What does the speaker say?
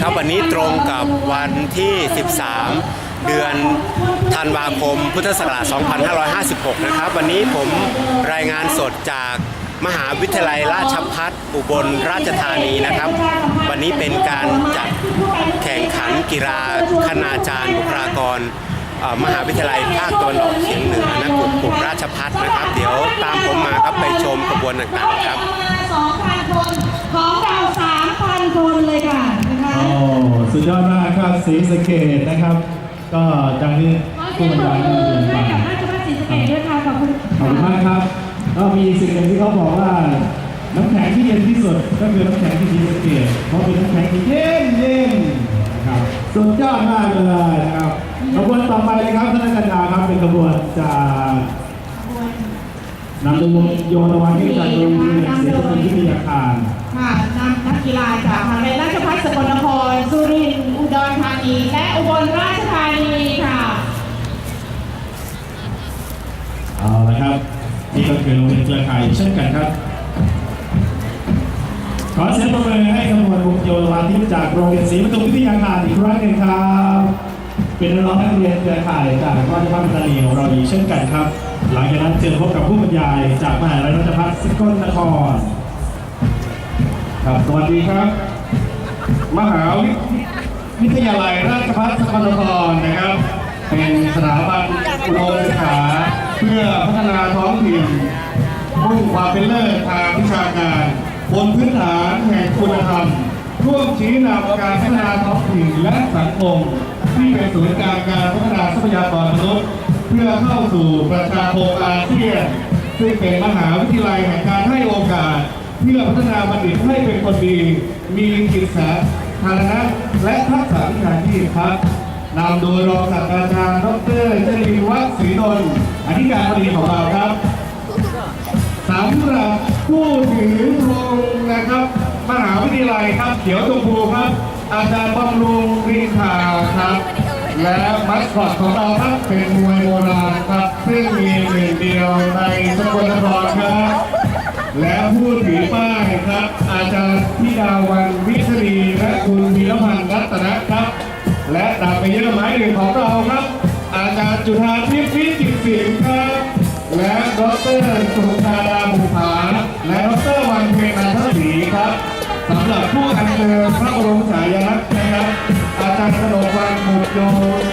ครับวันนี้ตรงกับวันที่ 13 เดือนธันวาคม พุทธศักราช 2556 นะครับ วันนี้ผมรายงานสดจากมหาวิทยาลัยราชพัฒอุบลราชธานีนะครับ วันนี้เป็นการจัดแข่งขันกีฬาคณาจารย์บุคลากรมหาวิทยาลัยภาคตะวันออกเฉียงเหนือนะกลุ่มกลุ่มราชพัฒนะครับ เดี๋ยวตามผมมาครับไปชมขบวนต่างๆครับ ยอดมากครับสีสะเกตนะครับ ก็จังที่ขอเสีผู้ยงบรรปรบยายมืได้อยินให้ฟังกับราชภัฏศรีสะเกษด้วยค่ะขอบคุณขอบคุณมากครับก็มีสิ่งหนึ่งที่เขาบอกว่า น้ำแข็งที่เย็นที่สุดก็คือน้ำแข็งที่สีสะเกตเพราะเป็นน้ำแข็งที่เย็นเย็นนะครับสุดยอดมากเลยนะครับขบวนต่อไปนะครับท่านอาจารย์ครับเป็นขบวนจากนำโดยโยนวันที่จากโรงเรียน นีและอุบลราชธานีค่ะเอาละครับ นี่ก็คือโรงเรียนเครือข่ายเช่นกันครับขอเสียงปรบมือให้ขบวนวงโยนวาทิตจากโรงเรียนศรีปทุมวิทยาคารอีกครั้งหนึ่งครับ เป็นน้องๆนักเรียนเครือข่ายจากราชภัฏปัตตานีของเราอีกเช่นกันครับ หลังจากนั้นเชิญพบกับผู้บรรยายจากมหาวิทยาลัยราชภัฏสกลนคร ครับสวัสดีครับ มหาวิทยา วิทยาลัยราชภัฏสกลนครนะครับ เป็นสถาบันอุดมศึกษาเพื่อพัฒนาท้องถิ่นมุ่งความเป็นเลิศทางวิชาการบนพื้นฐานแห่งคุณธรรมร่วมชี้นำการพัฒนาท้องถิ่นและสังคมที่เป็นศูนย์กลางการพัฒนาทรัพยากรมนุษย์ เพื่อเข้าสู่ประชาคมอาเซียนซึ่งเป็นมหาวิทยาลัยแห่งการให้โอกาส เพื่อพัฒนาบัณฑิตให้เป็นคนดี มีจิตสา ธาณะและทักษะวิชาชีพครับนำโดยรองศาสตราจารย์ดรเจริญวัฒน์ศรีนนท์อธิการบดีของเราครับสำหรับผู้ถือธงนะครับ มหาวิทยาลัยครับ เขียวชมพูครับ อาจารย์บำรุงรินทาครับ และมัสคอตของเราครับเป็นมวยโบราณครับ ซึ่งมีหนึ่งเดียวในสกลนครครับ และผู้ถือป้ายครับ อาจารย์พิดาวันาบไปเยอะไม้หนึ่งของเราครับ อาจารย์จุธาทิพย์วิจิตรศิลป์ครับ และดรสุธาดาบุภาและดรวันเพ็ญนันทศรีครับสำหรับผู้อัญเชิญพระบรมฉายาลักษณ์นะครับ อาจารย์กนกวันบุตรโย